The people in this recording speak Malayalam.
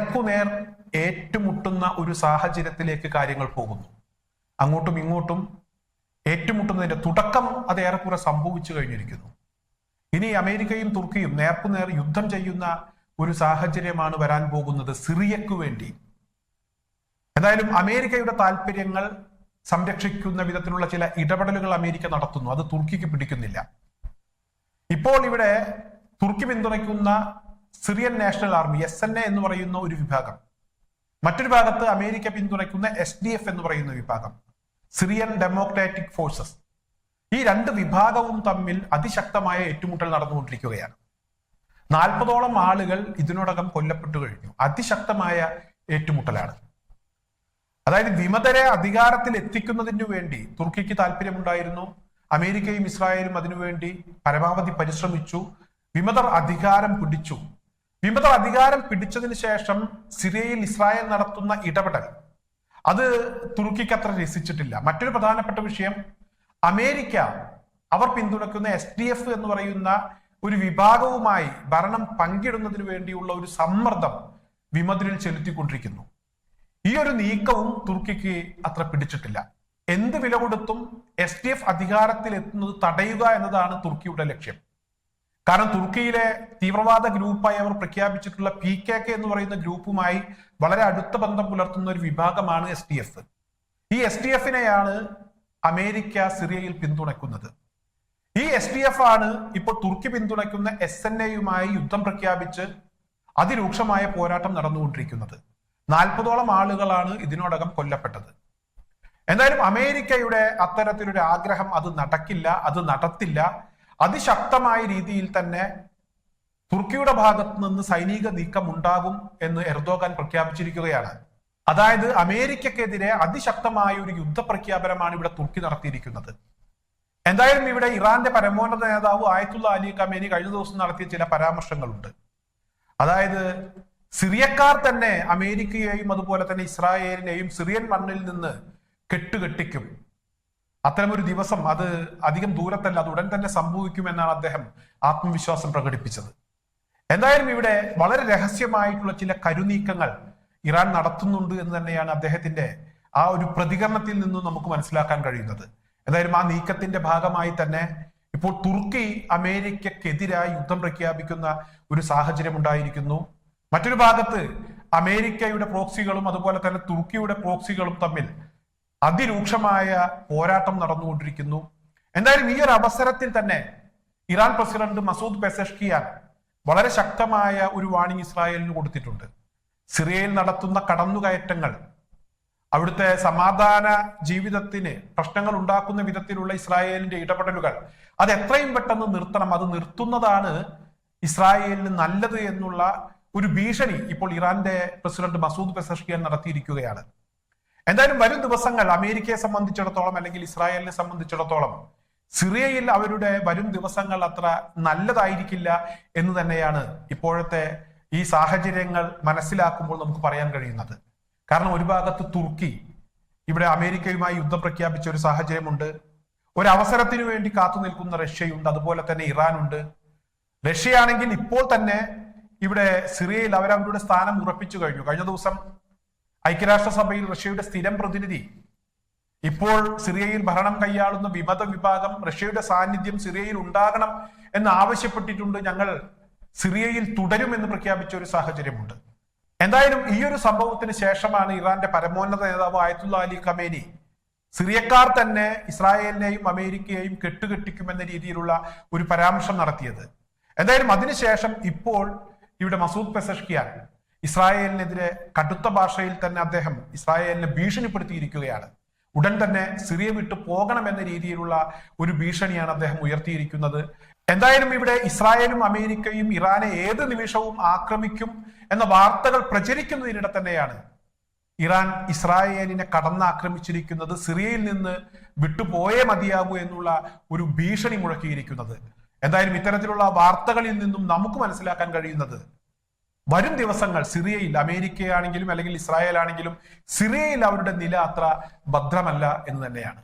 നേർ ഏറ്റുമുട്ടുന്ന ഒരു സാഹചര്യത്തിലേക്ക് കാര്യങ്ങൾ പോകുന്നു. അങ്ങോട്ടും ഇങ്ങോട്ടും ഏറ്റുമുട്ടുന്നതിന്റെ തുടക്കം അത് ഏറെക്കുറെ സംഭവിച്ചു കഴിഞ്ഞിരിക്കുന്നു. ഇനി അമേരിക്കയും തുർക്കിയും നേർക്കുനേർ യുദ്ധം ചെയ്യുന്ന ഒരു സാഹചര്യമാണ് വരാൻ പോകുന്നത് സിറിയക്ക് വേണ്ടി. എന്തായാലും അമേരിക്കയുടെ താല്പര്യങ്ങൾ സംരക്ഷിക്കുന്ന വിധത്തിലുള്ള ചില ഇടപെടലുകൾ അമേരിക്ക നടത്തുന്നു. അത് തുർക്കിക്ക് പിടിക്കുന്നില്ല. ഇപ്പോൾ ഇവിടെ തുർക്കി പിന്തുണയ്ക്കുന്ന Syrian national army S N A എന്ന് പറയുന്ന ഒരു വിഭാഗം. മറ്റൊരു ഭാഗത്ത് അമേരിക്ക പിന്തുണയ്ക്കുന്ന എസ് ഡി എഫ് എന്ന് പറയുന്ന വിഭാഗം. Syrian democratic forces. ഈ രണ്ട് വിഭാഗവും തമ്മിൽ അതിശക്തമായ ഏറ്റുമുട്ടൽ നടന്നുകൊണ്ടിരിക്കുകയാണ്. നാൽപ്പതോളം ആളുകൾ ഇതിനോടകം കൊല്ലപ്പെട്ടു കഴിഞ്ഞു. അതിശക്തമായ ഏറ്റുമുട്ടലാണ്. അതായത് വിമതരെ അധികാരത്തിൽ എത്തിക്കുന്നതിന് വേണ്ടി തുർക്കിക്ക് താല്പര്യമുണ്ടായിരുന്നു അമേരിക്കയും ഇസ്രായേലും അതിനുവേണ്ടി പരമാവധി പരിശ്രമിച്ചു. വിമതർ അധികാരം പിടിച്ചു. വിമതർ അധികാരം പിടിച്ചതിന് ശേഷം സിറിയയിൽ ഇസ്രായേൽ നടത്തുന്ന ഇടപെടൽ അത് തുർക്കിക്ക് അത്ര രസിച്ചിട്ടില്ല. മറ്റൊരു പ്രധാനപ്പെട്ട വിഷയം അമേരിക്ക അവർ പിന്തുണക്കുന്ന എസ് ഡി എഫ് എന്ന് പറയുന്ന ഒരു വിഭാഗവുമായി ഭരണം പങ്കിടുന്നതിന് വേണ്ടിയുള്ള ഒരു സമ്മർദ്ദം വിമതിരിൽ ചെലുത്തിക്കൊണ്ടിരിക്കുന്നു. ഈ ഒരു നീക്കവും തുർക്കിക്ക് അത്ര പിടിച്ചിട്ടില്ല. എന്ത് വില കൊടുത്തും എസ് ഡി എഫ് അധികാരത്തിൽ എത്തുന്നത് തടയുക എന്നതാണ് തുർക്കിയുടെ ലക്ഷ്യം. കാരണം തുർക്കിയിലെ തീവ്രവാദ ഗ്രൂപ്പായി അവർ പ്രഖ്യാപിച്ചിട്ടുള്ള പി കെ കെ എന്ന് പറയുന്ന ഗ്രൂപ്പുമായി വളരെ അടുത്ത ബന്ധം പുലർത്തുന്ന ഒരു വിഭാഗമാണ് എസ് ടി എഫ് ഈ എസ് ടി എഫിനെയാണ് അമേരിക്ക സിറിയയിൽ പിന്തുണയ്ക്കുന്നത്. ഈ എസ് ടി എഫ് ആണ് ഇപ്പോൾ തുർക്കി പിന്തുണയ്ക്കുന്ന എസ് എൻ എയുമായി യുദ്ധം പ്രഖ്യാപിച്ച് അതിരൂക്ഷമായ പോരാട്ടം നടന്നുകൊണ്ടിരിക്കുന്നത്. നാൽപ്പതോളം ആളുകളാണ് ഇതിനോടകം കൊല്ലപ്പെട്ടത്. എന്തായാലും അമേരിക്കയുടെ അത്തരത്തിലൊരു ആഗ്രഹം അത് നടക്കില്ല അത് നടത്തില്ല. അതിശക്തമായ രീതിയിൽ തന്നെ തുർക്കിയുടെ ഭാഗത്ത് നിന്ന് സൈനിക നീക്കം ഉണ്ടാകും എന്ന് എർദോഗാൻ പ്രഖ്യാപിച്ചിരിക്കുകയാണ്. അതായത് അമേരിക്കക്കെതിരെ അതിശക്തമായ ഒരു യുദ്ധ പ്രഖ്യാപനമാണ് ഇവിടെ തുർക്കി നടത്തിയിരിക്കുന്നത്. എന്തായാലും ഇവിടെ ഇറാന്റെ പരമോന്നത നേതാവ് ആയത്തുള്ള അലി കമേനി കഴിഞ്ഞ ദിവസം നടത്തിയ ചില പരാമർശങ്ങളുണ്ട്. അതായത് സിറിയക്കാർ തന്നെ അമേരിക്കയെയും അതുപോലെ തന്നെ ഇസ്രായേലിനെയും സിറിയൻ മണ്ണിൽ നിന്ന് കെട്ടുകെട്ടിക്കും. അത്തരമൊരു ദിവസം അത് അധികം ദൂരത്തല്ല അത് ഉടൻ തന്നെ സംഭവിക്കുമെന്നാണ് അദ്ദേഹം ആത്മവിശ്വാസം പ്രകടിപ്പിച്ചത്. എന്തായാലും ഇവിടെ വളരെ രഹസ്യമായിട്ടുള്ള ചില കരുനീക്കങ്ങൾ ഇറാൻ നടത്തുന്നുണ്ട് എന്ന് തന്നെയാണ് അദ്ദേഹത്തിന്റെ ആ ഒരു പ്രതികരണത്തിൽ നിന്നും നമുക്ക് മനസ്സിലാക്കാൻ കഴിയുന്നത്. എന്തായാലും ആ നീക്കത്തിന്റെ ഭാഗമായി തന്നെ ഇപ്പോൾ തുർക്കി അമേരിക്കക്കെതിരായി യുദ്ധം പ്രഖ്യാപിക്കുന്ന ഒരു സാഹചര്യം ഉണ്ടായിരിക്കുന്നു. മറ്റൊരു ഭാഗത്ത് അമേരിക്കയുടെ പ്രോക്സികളും അതുപോലെ തന്നെ തുർക്കിയുടെ പ്രോക്സികളും തമ്മിൽ അതിരൂക്ഷമായ പോരാട്ടം നടന്നുകൊണ്ടിരിക്കുന്നു. എന്തായാലും ഈ ഒരു അവസരത്തിൽ തന്നെ ഇറാൻ പ്രസിഡന്റ് മസൂദ് പെസഷ്കിയാൻ വളരെ ശക്തമായ ഒരു വാണിംഗ് ഇസ്രായേലിന് കൊടുത്തിട്ടുണ്ട്. സിറിയയിൽ നടത്തുന്ന കടന്നുകയറ്റങ്ങൾ അവിടുത്തെ സമാധാന ജീവിതത്തിന് പ്രശ്നങ്ങൾ ഉണ്ടാക്കുന്ന വിധത്തിലുള്ള ഇസ്രായേലിന്റെ ഇടപെടലുകൾ അത് എത്രയും പെട്ടെന്ന് നിർത്തണം അത് നിർത്തുന്നതാണ് ഇസ്രായേലിന് നല്ലത് എന്നുള്ള ഒരു ഭീഷണി ഇപ്പോൾ ഇറാന്റെ പ്രസിഡന്റ് മസൂദ് പെസഷ്കിയാൻ നടത്തിയിരിക്കുകയാണ്. എന്തായാലും വരും ദിവസങ്ങൾ അമേരിക്കയെ സംബന്ധിച്ചിടത്തോളം അല്ലെങ്കിൽ ഇസ്രായേലിനെ സംബന്ധിച്ചിടത്തോളം സിറിയയിൽ അവരുടെ വരും ദിവസങ്ങൾ അത്ര നല്ലതായിരിക്കില്ല എന്ന് തന്നെയാണ് ഇപ്പോഴത്തെ ഈ സാഹചര്യങ്ങൾ മനസ്സിലാക്കുമ്പോൾ നമുക്ക് പറയാൻ കഴിയുന്നത്. കാരണം ഒരു ഭാഗത്ത് തുർക്കി ഇവിടെ അമേരിക്കയുമായി യുദ്ധം പ്രഖ്യാപിച്ച ഒരു സാഹചര്യമുണ്ട്. ഒരു അവസരത്തിനു വേണ്ടി കാത്തു നിൽക്കുന്ന റഷ്യയുണ്ട്. അതുപോലെ തന്നെ ഇറാനുണ്ട്. റഷ്യയാണെങ്കിൽ ഇപ്പോൾ തന്നെ ഇവിടെ സിറിയയിൽ അവരവരുടെ സ്ഥാനം ഉറപ്പിച്ചു കഴിഞ്ഞു. കഴിഞ്ഞ ദിവസം ഐക്യരാഷ്ട്രസഭയിൽ റഷ്യയുടെ സ്ഥിരം പ്രതിനിധി. ഇപ്പോൾ സിറിയയിൽ ഭരണം കൈയാളുന്ന വിമത വിഭാഗം റഷ്യയുടെ സാന്നിധ്യം സിറിയയിൽ ഉണ്ടാകണം എന്ന് ആവശ്യപ്പെട്ടിട്ടുണ്ട്. ഞങ്ങൾ സിറിയയിൽ തുടരുമെന്ന് പ്രഖ്യാപിച്ച ഒരു സാഹചര്യമുണ്ട്. എന്തായാലും ഈ ഒരു സംഭവത്തിന് ശേഷമാണ് ഇറാന്റെ പരമോന്നത നേതാവ് ആയത്തുള്ള അലി ഖമേനി സിറിയക്കാർ തന്നെ ഇസ്രായേലിനെയും അമേരിക്കയെയും കെട്ടുകെട്ടിക്കുമെന്ന രീതിയിലുള്ള ഒരു പരാമർശം നടത്തിയത്. എന്തായാലും അതിനുശേഷം ഇപ്പോൾ ഇവിടെ മസൂദ് പെസഷ്കിയാൻ ഇസ്രായേലിനെതിരെ കടുത്ത ഭാഷയിൽ തന്നെ അദ്ദേഹം ഇസ്രായേലിനെ ഭീഷണിപ്പെടുത്തിയിരിക്കുകയാണ്. ഉടൻ തന്നെ സിറിയ വിട്ടു പോകണമെന്ന രീതിയിലുള്ള ഒരു ഭീഷണിയാണ് അദ്ദേഹം ഉയർത്തിയിരിക്കുന്നത്. എന്തായാലും ഇവിടെ ഇസ്രായേലും അമേരിക്കയും ഇറാനെ ഏത് നിമിഷവും ആക്രമിക്കും എന്ന വാർത്തകൾ പ്രചരിക്കുന്നതിനിടെ തന്നെയാണ് ഇറാൻ ഇസ്രായേലിനെ കടന്നാക്രമിച്ചിരിക്കുന്നത് സിറിയയിൽ നിന്ന് വിട്ടുപോയേ മതിയാകൂ എന്നുള്ള ഒരു ഭീഷണി മുഴക്കിയിരിക്കുന്നത്. എന്തായാലും ഇത്തരത്തിലുള്ള വാർത്തകളിൽ നിന്നും നമുക്ക് മനസ്സിലാക്കാൻ കഴിയുന്നത് വരും ദിവസങ്ങൾ സിറിയയിൽ അമേരിക്കയാണെങ്കിലും അല്ലെങ്കിൽ ഇസ്രായേൽ ആണെങ്കിലും സിറിയയിൽ അവരുടെ നില അത്ര ഭദ്രമല്ല എന്ന് തന്നെയാണ്.